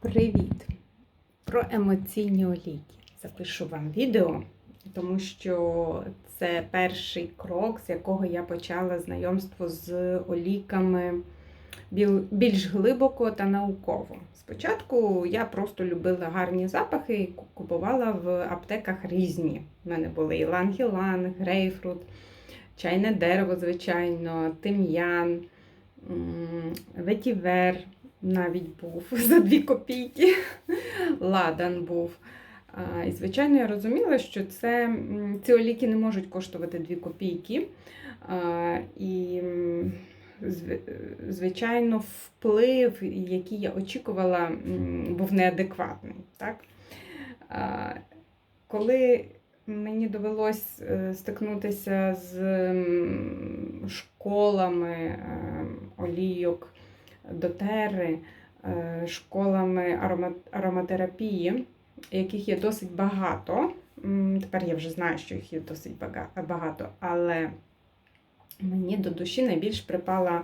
Привіт! Про емоційні олійки. Запишу вам відео, тому що це перший крок, з якого я почала знайомство з олійками більш глибоко та науково. Спочатку я просто любила гарні запахи і купувала в аптеках різні. У мене були іланг-іланг, грейпфрут, чайне дерево, звичайно, тим'ян, ветівер навіть був за дві копійки. Ладан був. І, звичайно, я розуміла, що це, ці оліки не можуть коштувати 2 копійки. І, звичайно, вплив, який я очікувала, був неадекватний. Так? Коли мені довелось е, стикнутися з школами е, олійок дотери, е, школами ароматерапії, яких є досить багато. Тепер я вже знаю, що їх є досить багато, але мені до душі найбільш припала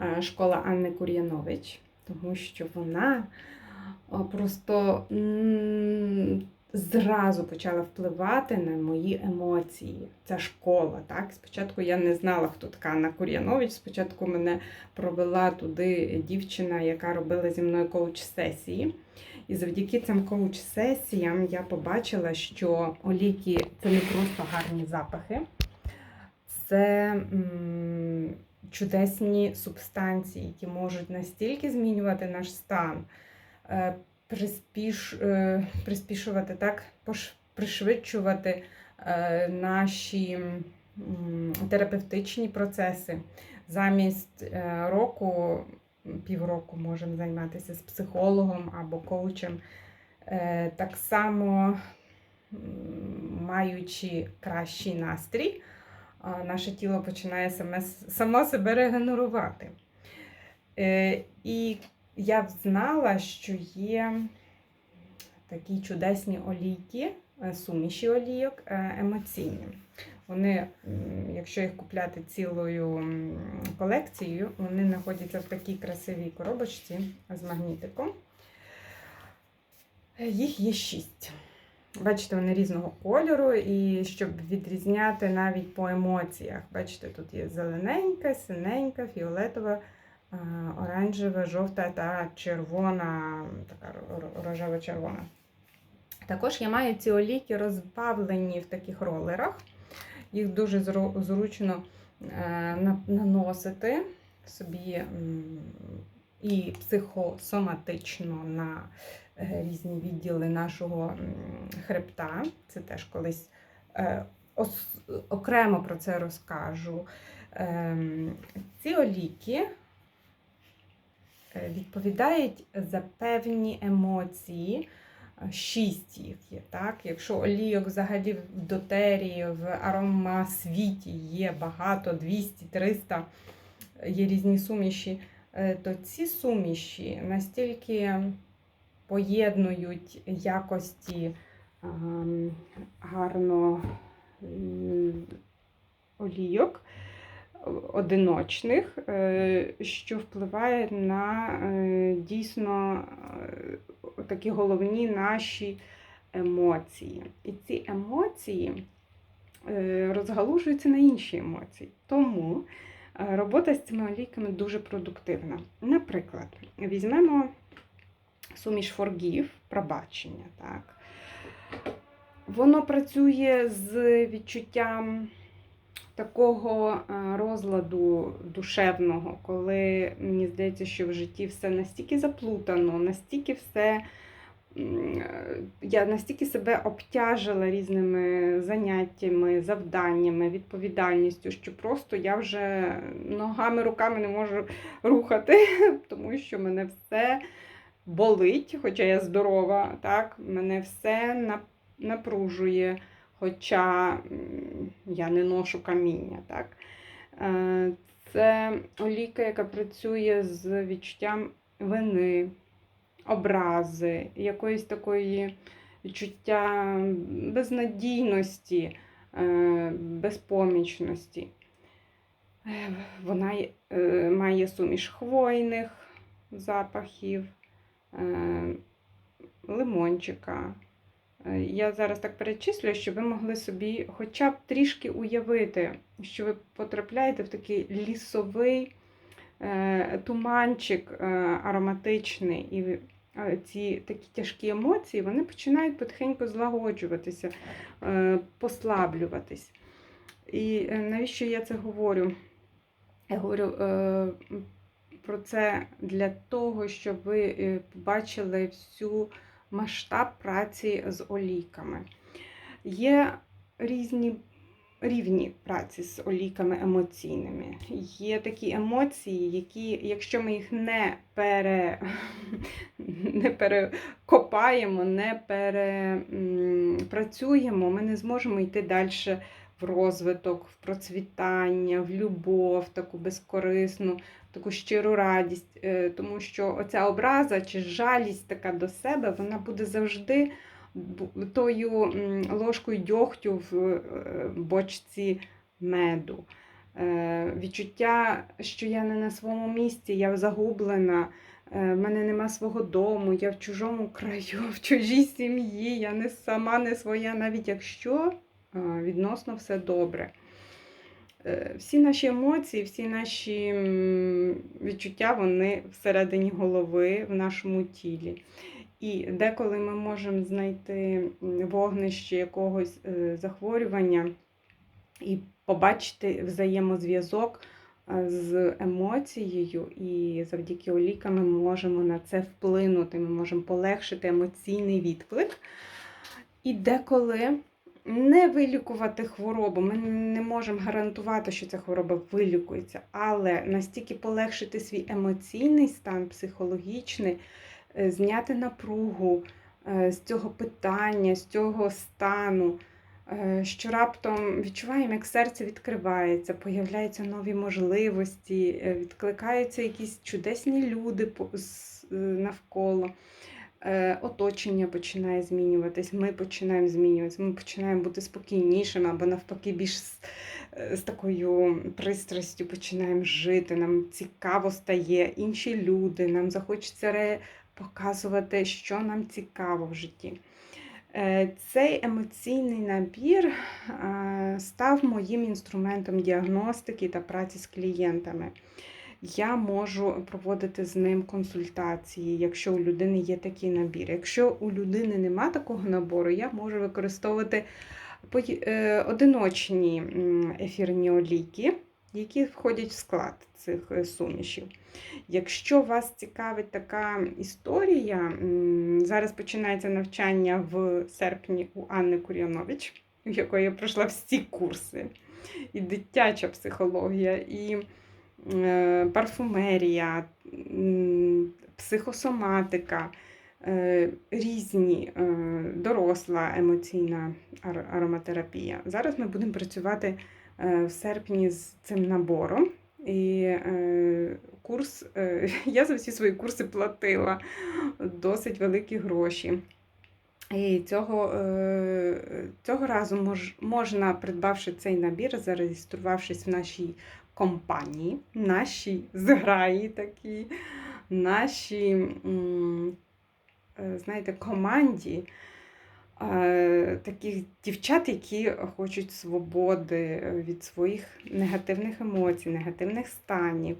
е, школа Анни Кур'янович, тому що вона просто зразу почала впливати на мої емоції. Ця школа. Так? Спочатку я не знала, хто така Анна Кур'янович. Спочатку мене провела туди дівчина, яка робила зі мною коуч-сесії. І завдяки цим коуч-сесіям я побачила, що оліки це не просто гарні запахи, це м, чудесні субстанції, які можуть настільки змінювати наш стан, е, приспіш, е, приспішувати так, пришвидшувати е, наші терапевтичні процеси. Замість е, року, півроку можемо займатися з психологом або коучем. Так само, маючи кращий настрій, наше тіло починає саме, само себе регенерувати. І я знала, що є такі чудесні олійки, е, суміші олійок е, емоційні. Вони, якщо їх купляти цілою колекцією, вони знаходяться в такій красивій коробочці з магнітиком. Е, Їх є шість. Бачите, вони різного кольору, і щоб відрізняти навіть по емоціях. Бачите, тут є зелененька, синенька, фіолетова, оранжева, жовта та червона, така ро- рожево-червона. Також я маю ці олійки розбавлені в таких ролерах. Їх дуже зручно е, наносити собі і психосоматично на е, різні відділи нашого хребта. Це теж колись е, окремо про це розкажу. Ем, Ці оліки відповідають за певні емоції. Е, Шість їх є. Так? Якщо олійок взагалі в дотерії, в аромасвіті є багато, 200, 300, є різні суміші, е, то ці суміші настільки поєднують якості гарно олійок одиночних, е, що впливає на е, дійсно е, такі головні наші емоції. І ці емоції розгалужуються на інші емоції. Тому робота з цими олійками дуже продуктивна. Наприклад, візьмемо суміш Forgive, пробачення. Так. Воно працює з відчуттям такого е, розладу душевного, коли мені здається, що в житті все настільки заплутано, настільки все. е, Я настільки себе обтяжила різними заняттями, завданнями, відповідальністю, що просто я вже ногами, руками не можу рухати, тому що мене все болить, хоча я здорова, так, мене все напружує, хоча я не ношу каміння. Так. Е, Це олійка, яка працює з відчуттям вини, образи, якоїсь такої відчуття безнадійності, е, безпомічності. Е, Вона має суміш хвойних запахів, лимончика. Е, Я зараз так перечислюю, щоб ви могли собі хоча б трішки уявити, що ви потрапляєте в такий лісовий е, туманчик е, ароматичний, і ці такі тяжкі емоції вони починають потихеньку злагоджуватися, послаблюватись. І навіщо я це говорю? Я говорю про це для того, щоб ви побачили всю масштаб праці з олійками. Є різні рівні праці з олійками емоційними. Є такі емоції, які, якщо ми їх не, пере, не перекопаємо, не перепрацюємо, ми не зможемо йти далі в розвиток, в процвітання, в любов, таку безкорисну, таку щиру радість. Е, Тому що оця образа чи жалість така до себе, вона буде завжди тою ложкою дьогтю в е, бочці меду. Е, Відчуття, що я не на своєму місці, я загублена, в мене нема свого дому, я в чужому краю, в чужій сім'ї, я не сама не своя, навіть якщо відносно все добре. Е, Всі наші емоції, всі наші відчуття, вони всередині голови, в нашому тілі. І деколи ми можемо знайти вогнище якогось е, захворювання і побачити взаємозв'язок е, з емоцією, і завдяки олікам ми можемо на це вплинути, ми можемо полегшити емоційний відклик. І деколи не вилікувати хворобу. Ми не можемо гарантувати, що ця хвороба вилікується, але настільки полегшити свій емоційний стан, психологічний, е, зняти напругу е, з цього питання, з цього стану, е, що раптом відчуваємо, як серце відкривається, появляються нові можливості, відкликаються якісь чудесні люди навколо. Е, Оточення починає змінюватись, ми починаємо змінюватися, ми починаємо бути спокійнішими або навпаки більш з, е, з такою пристрастю починаємо жити. Нам цікаво стає інші люди, нам захочеться показувати, що нам цікаво в житті. Е, Цей емоційний набір став моїм інструментом діагностики та праці з клієнтами. Я можу проводити з ним консультації, якщо у людини є такий набір. Якщо у людини нема такого набору, я можу використовувати е, одиночні ефірні олійки, які входять в склад цих е, сумішів. Якщо вас цікавить така історія, зараз починається навчання в серпні у Анни Кур'янович, у якої я пройшла всі курси, і дитяча психологія, і парфумерія, психосоматика, е, різні е, доросла емоційна ароматерапія. Зараз ми будемо працювати е, в серпні з цим набором. І е, курс, е, я за всі свої курси платила досить великі гроші. І цього, е, цього разу мож, можна, придбавши цей набір, зареєструвавшись в нашій компанії, нашій зграї такій, нашій, е, знаєте, команді е, таких дівчат, які хочуть свободи від своїх негативних емоцій, негативних станів,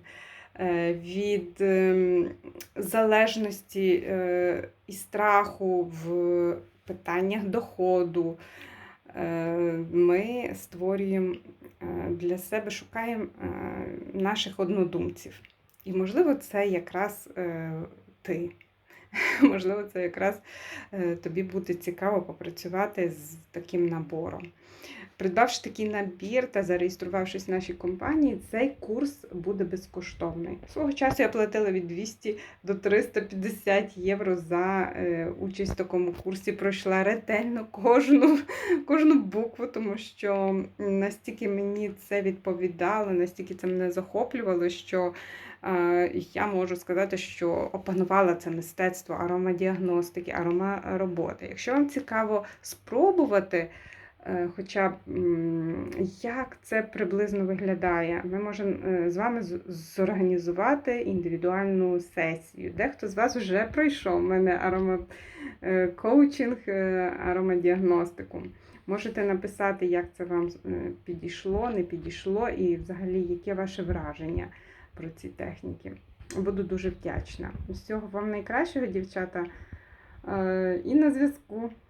е, від ем, залежності е, і страху в питаннях доходу. Е, Ми створюємо е, для себе, шукаємо е, наших однодумців. І, можливо, це якраз ти. Можливо, це якраз е, тобі буде цікаво попрацювати з таким набором. Придбавши такий набір та зареєструвавшись в нашій компанії, цей курс буде безкоштовний. Свого часу я платила від 200 до 350 євро за е, участь в такому курсі. Пройшла ретельно кожну, кожну букву, тому що настільки мені це відповідало, настільки це мене захоплювало, що я можу сказати, що опанувала це мистецтво аромадіагностики, аромароботи. Якщо вам цікаво спробувати е, хоча б як це приблизно виглядає. Ми можемо е, з вами зорганізувати індивідуальну сесію. Дехто з вас вже пройшов у мене аромакоучинг, аромадіагностику. Можете написати, як це вам е, підійшло, не підійшло, і взагалі яке ваше враження про ці техніки. Буду дуже вдячна. Всього вам найкращого, дівчата. Е, І на зв'язку.